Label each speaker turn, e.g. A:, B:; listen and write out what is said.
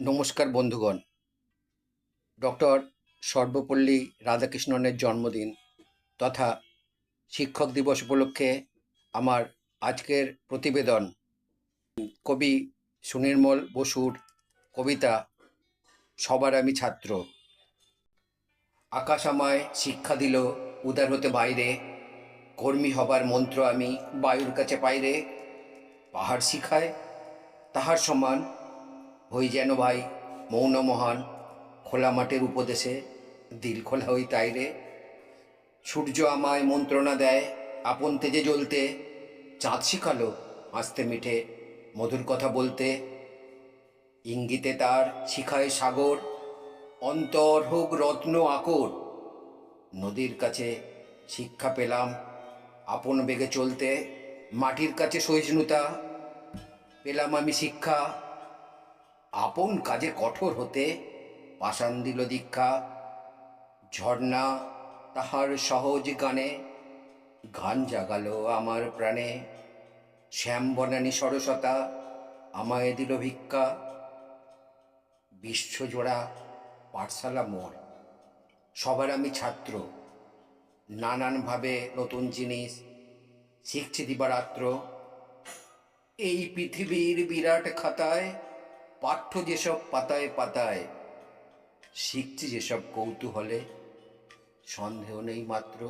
A: নমস্কার বন্ধুগণ। ডক্টর সর্বপল্লী রাধাকৃষ্ণনের জন্মদিন তথা শিক্ষক দিবস উপলক্ষে আমার আজকের প্রতিবেদন কবি সুনির্মল বসুর কবিতা সবার আমি ছাত্র। আকাশ আমায় শিক্ষা দিল উদার হতে বাইরে, কর্মী হবার মন্ত্র আমি বায়ুর কাছে পাইরে, পাহাড় শিখায়, তাহার সমান হই যেন ভাই, মৌন মহান, খোলা মাঠের উপদেশে, দিল খোলা হই তাই রে। সূর্য আমায় মন্ত্রণা দেয়, আপন তেজে জ্বলতে, চাঁদ শিখালো হাসতে মিঠে মধুর কথা বলতে। ইঙ্গিতে তার শিখায় সাগর, অন্তর হোক রত্ন আকর। নদীর কাছে শিক্ষা পেলাম আপন বেগে চলতে, মাটির কাছে সহিষ্ণুতা। পেলাম আমি শিক্ষা আপন কাজে কঠোর হতে পাষাণ দিল দীক্ষা। ঝর্ণা তাহার সহজ গানে গান জাগালো আমার প্রাণে। শ্যাম বনানী সরসতা আমায় দিল ভিক্ষা। বিশ্বজোড়া পাঠশালা মোড় সবার আমি ছাত্র। নানানভাবে নতুন জিনিস শিখছি দিবারাত্র। এই পৃথিবীর বিরাট খাতায় পাঠ্য যেসব পাতায় পাতায় শিখছি যেসব কৌতূহলে সন্দেহ নেই মাত্র।